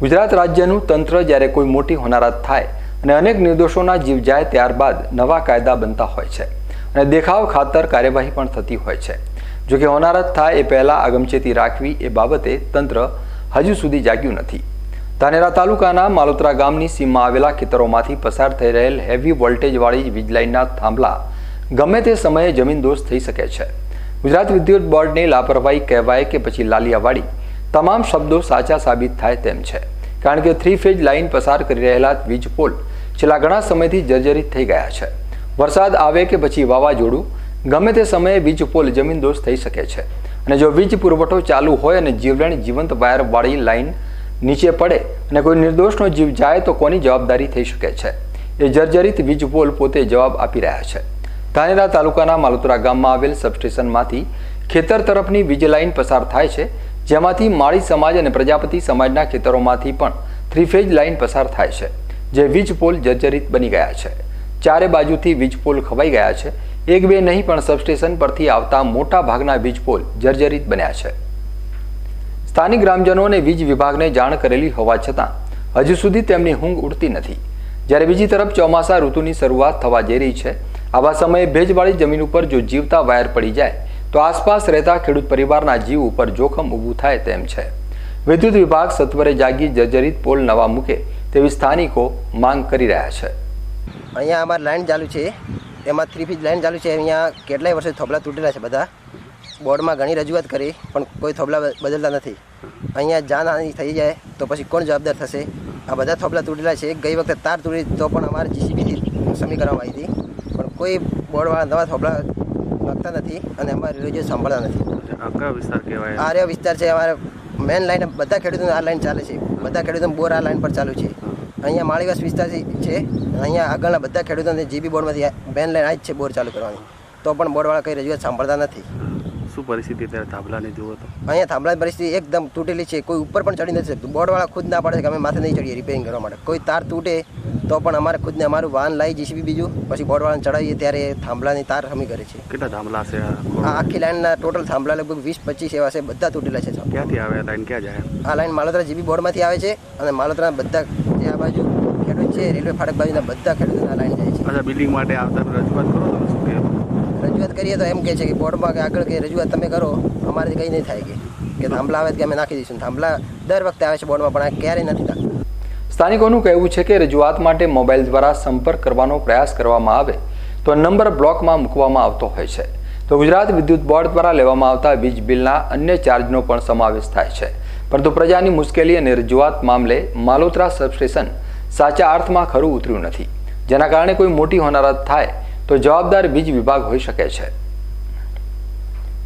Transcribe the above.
ગુજરાત રાજ્યનું તંત્ર જ્યારે કોઈ મોટી હોનારત થાય અને અનેક નિર્દોષોના જીવ જાય ત્યારબાદ નવા કાયદા બનતા હોય છે અને દેખાવ ખાતર કાર્યવાહી પણ થતી હોય છે. જોકે હોનારત થાય એ પહેલાં આગમચેતી રાખવી એ બાબતે તંત્ર હજુ સુધી જાગ્યું નથી. ધાનેરા તાલુકાના માલોત્રા ગામની સીમમાં આવેલા ખેતરોમાંથી પસાર થઈ રહેલ હેવી વોલ્ટેજવાળી વીજલાઇનના થાંભલા ગમે તે સમયે જમીનદોષ થઈ શકે છે. ગુજરાત વિદ્યુત બોર્ડની લાપરવાહી કહેવાય કે પછી લાલિયાવાડી તમામ શબ્દો સાચા સાબિત થાય તેમ છે. કારણ કે થ્રી ફેજ લાઇન પસાર કરી રહેલા વીજ પોલ છેલ્લા ઘણા સમયથી જર્જરિત થઈ ગયા છે. વરસાદ આવે કે પછી વાવાઝોડું, ગમે તે સમયે વીજ પોલ જમીનદોસ્ત થઈ શકે છે. અને જો વીજ પુરવઠો ચાલુ હોય અને જીવલેણ જીવંત વાયરવાળી લાઇન નીચે પડે અને કોઈ નિર્દોષનો જીવ જાય તો કોની જવાબદારી થઈ શકે છે? એ જર્જરિત વીજ પોલ પોતે જવાબ આપી રહ્યા છે. ધાનેરા તાલુકાના માલોતરા ગામમાં આવેલ સબસ્ટેશનમાંથી ખેતર તરફની વીજ લાઇન પસાર થાય છે જેમાંથી માળી સમાજ અને પ્રજાપતિ સમાજના ખેતરોમાંથી પણ થ્રીફેજ લાઇન પસાર થાય છે, જે વીજ પોલ જર્જરિત બની ગયા છે. ચારે બાજુથી વીજ પોલ ખવાઈ ગયા છે. એક બે નહીં, પણ સબસ્ટેશન પરથી આવતા મોટા ભાગના વીજ પોલ જર્જરિત બન્યા છે. સ્થાનિક ગ્રામજનોને વીજ વિભાગને જાણ કરેલી હોવા છતાં, હજુ સુધી તેમની ઊંઘ ઉડતી નથી. જ્યારે બીજી તરફ ચોમાસા ઋતુની શરૂઆત થવા જઈ રહી છે, આવા સમયે ભેજવાળી જમીન ઉપર જો જીવતા વાયર પડી જાય તો આસપાસ રહેતા ખેડૂત પરિવારના જીવ ઉપર જોખમ ઊભું થાય તેમ છે. વિદ્યુત વિભાગ સત્વરે જાગી જર્જરિત પોલ નવા મૂકે તેવી સ્થાનિકો માંગ કરી રહ્યા છે. અહીંયા અમારી લાઇન ચાલુ છે. એમાં થ્રી ફીજ લાઇન ચાલુ છે. અહીંયા કેટલાય વર્ષે થોબલા તૂટેલા છે બધા. બોર્ડમાં ઘણી રજૂઆત કરી, પણ કોઈ થોબલા બદલતા નથી. અહીંયા જાનહાની થઈ જાય તો પછી કોણ જવાબદાર થશે? આ બધા થોબલા તૂટેલા છે. ગઈ વખતે તાર તૂટી તો પણ અમારે જીસીબીથી સમી કરવામાં આવી હતી. પણ કોઈ બોર્ડવાળા નવા થોબલા નાખતા નથી અને અમારી રજૂ સાંભળતા નથી. આ કયો વિસ્તાર કહેવાય? આર્ય રહ્યો વિસ્તાર છે અમારે મેન લાઈન બધા ખેડૂતોને આ લાઈન ચાલે છે. બધા ખેડૂતો બોર આ લાઈન પર ચાલુ છે. અહીંયા માળીવાસ વિસ્તાર છે અહીંયા આગળના બધા ખેડૂતોને જીબી બોર્ડમાંથી મેન લાઈન આ જ છે બોર ચાલુ કરવાની. તો પણ બોર્ડવાળા કંઈ રજૂઆત સાંભળતા નથી. શું પરિસ્થિતિ અત્યારે થાંભલાની જુઓ તો? અહીંયા થાંભલાની પરિસ્થિતિ એકદમ તૂટેલી છે. કોઈ ઉપર પણ ચડી નથી શકતું. બોર્ડવાળા ખુદ ના પાડે છે કે અમે માથે નહીં ચડીએ રિપેરિંગ કરવા માટે. કોઈ તાર તૂટે તો પણ અમારે ખુદને અમારું વાહન લાવી જીસીબી બીજું પછી બોર્ડવાળાને ચડાવીએ ત્યારે થાંભલાની તાર હમી કરે છે કેટલા થાંભલા છે આખી લાઇનના ટોટલ થાંભલા લગભગ વીસ પચીસ એવા છે. બધા તૂટેલા છે ક્યાંથી આવે લાઈન? ક્યાં જાય? આ લાઈન માલોતરા જીબી બોર્ડમાંથી આવે છે અને માલોતરા બધા જે આ બાજુ ખેડૂત છે રેલવે ફાટક બાજુના બધા ખેડૂતોના આ લાઈન જાય છે. બિલ્ડિંગ માટે આવતા રજૂઆત કરો રજૂઆત કરીએ તો એમ કહે છે કે બોર્ડમાં કે આગળ કે રજૂઆત તમે કરો, અમારે કંઈ નહીં થાય કે કે થાંભલા આવે કે અમે નાખી દઈશું. થાંભલા દર વખતે આવે છે બોર્ડમાં, પણ આ ક્યારેય નથી નાખતા. સ્થાનિકોનું કહેવું છે કે રજૂઆત માટે મોબાઈલ દ્વારા સંપર્ક કરવાનો પ્રયાસ કરવામાં આવે તો નંબર બ્લોકમાં મૂકવામાં આવતો હોય છે. તો ગુજરાત વિદ્યુત બોર્ડ દ્વારા લેવામાં આવતા વીજ બિલના અન્ય ચાર્જનો પણ સમાવેશ થાય છે. પરંતુ પ્રજાની મુશ્કેલી અને રજૂઆત મામલે માલોત્રા સબસ્ટેશન સાચા અર્થમાં ખરું ઉતર્યું નથી. જેના કારણે કોઈ મોટી હોનારત થાય તો જવાબદાર બીજ વિભાગ હોઈ શકે છે.